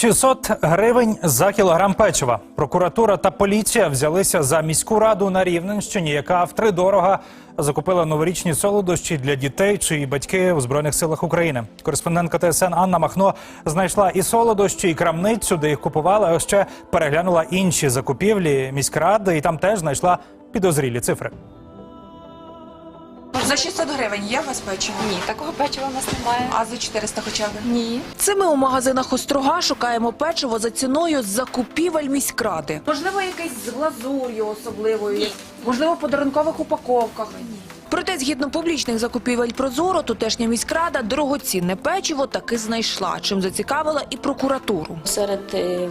600 гривень за кілограм печива. Прокуратура та поліція взялися за міську раду на Рівненщині, яка втридорога закупила новорічні солодощі для дітей, чиї батьки у збройних силах України. Кореспондентка ТСН Анна Махно знайшла і солодощі, і крамницю, де їх купували. А ще переглянула інші закупівлі міськради, і там теж знайшла підозрілі цифри. За 600 гривень є у вас печиво? Ні, такого печива у нас немає. А за 400 хоча б? Ні. Це ми у магазинах Острога шукаємо печиво за ціною з закупівель міськради. Можливо, якесь з глазур'ю особливою? Можливо, в подарункових упаковках? Проте, згідно публічних закупівель Прозоро, тутешня міськрада дорогоцінне печиво таки знайшла, чим зацікавила і прокуратуру. Серед е,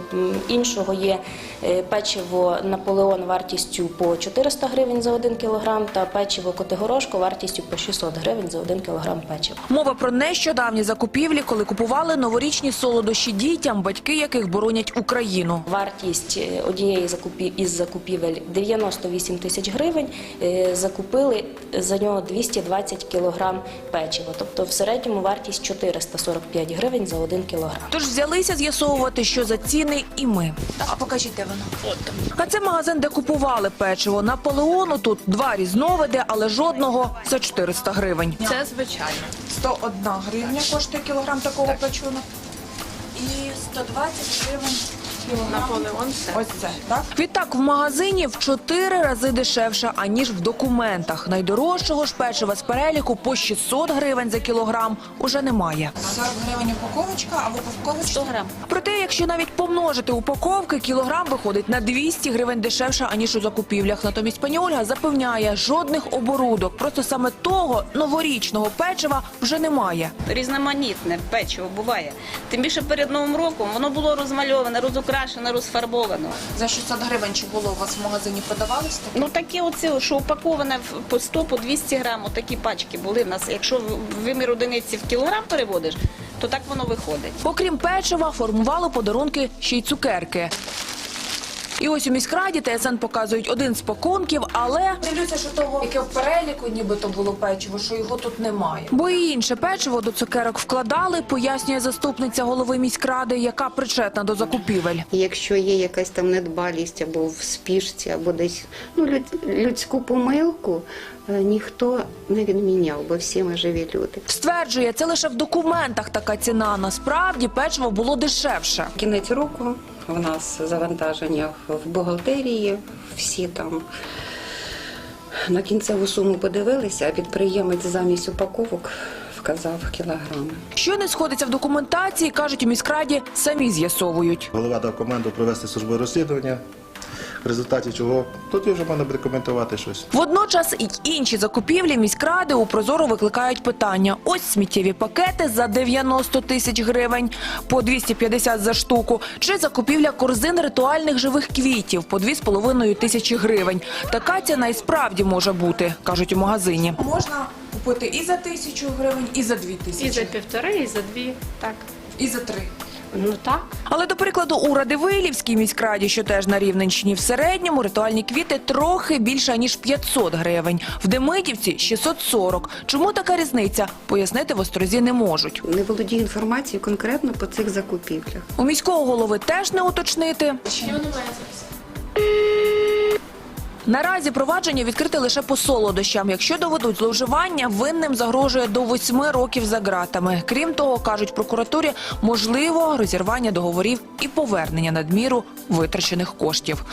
іншого є е, печиво Наполеон вартістю по 400 гривень за 1 кілограм та печиво Котигорошко вартістю по 600 гривень за 1 кілограм печива. Мова про нещодавні закупівлі, коли купували новорічні солодощі дітям, батьки яких боронять Україну. Вартість е, однієї із закупівель 98 тисяч гривень. Закупили за нього 220 кілограм печива. Тобто в середньому вартість 445 гривень за 1 кілограм. Тож взялися з'ясовувати, що за ціни, і ми. А покажіть, де воно. А це магазин, де купували печиво. Наполеону тут два різновиди, але жодного за 400 гривень. Це звичайно. 101 гривня коштує кілограм такого печива. І 120 гривень. Наполеон. Ось це, так? Відтак в магазині в чотири рази дешевше, аніж в документах. Найдорожчого ж печива з переліку по 600 гривень за кілограм уже немає. 40 гривень упаковочка, а в упаковочці 100 грам. Проте, якщо навіть помножити упаковки, кілограм виходить на 200 гривень дешевше, аніж у закупівлях. Натомість пані Ольга запевняє, жодних оборудок. Просто саме того новорічного печива вже немає. різноманітне печиво буває. Тим більше перед Новим роком воно було розмальоване, розукрашене, розфарбовано. за 600 гривень чи було у вас в магазині продавалось таке? Ну такі оці, що упаковане в- по 100, по 200 грам, такі пачки були в нас. Якщо в- вимір одиниці в кілограм переводиш, то так воно виходить. Окрім печива, формували подарунки ще й цукерки. І ось у міськраді ТСН показують один з пакунків, але Дивлюся, що того, яке в переліку нібито було печиво, що його тут немає. Бо і інше печиво до цукерок вкладали, пояснює заступниця голови міськради, яка причетна до закупівель. Якщо є якась там недбалість або в спішці, або десь ну, люд- людську помилку, ніхто не відміняв, бо всі ми живі люди. Стверджує, це лише в документах така ціна. Насправді печиво було дешевше. Кінець року в нас завантаження в бухгалтерії, всі там на кінцеву суму подивилися, а підприємець замість упаковок вказав кілограми. Що не сходиться в документації, кажуть у міськраді, самі з'ясовують. Голова дав команду провести службове розслідування, в результаті чого тоді вже можна буде коментувати щось. Водночас і інші закупівлі міськради у Прозоро викликають питання. Ось сміттєві пакети за 90 тисяч гривень, по 250 за штуку, чи закупівля корзин ритуальних живих квітів по 2,5 тисячі гривень. Така ціна і справді може бути, кажуть у магазині. Можна купити і за тисячу гривень, і за дві тисячі, І за півтори, і за дві. Так. і за три. Ну так. Але, до прикладу, у Радивилівській міськраді, що теж на Рівненщині, в середньому ритуальні квіти трохи більше ніж 500 гривень. В Демидівці – 640. Чому така різниця? Пояснити в Острозі не можуть. Не володію інформацією конкретно по цих закупівлях. У міського голови теж не уточнити. Наразі провадження відкрите лише по солодощам. Якщо доведуть зловживання, винним загрожує до восьми років за ґратами. Крім того, кажуть прокуратурі, можливо розірвання договорів і повернення надміру витрачених коштів.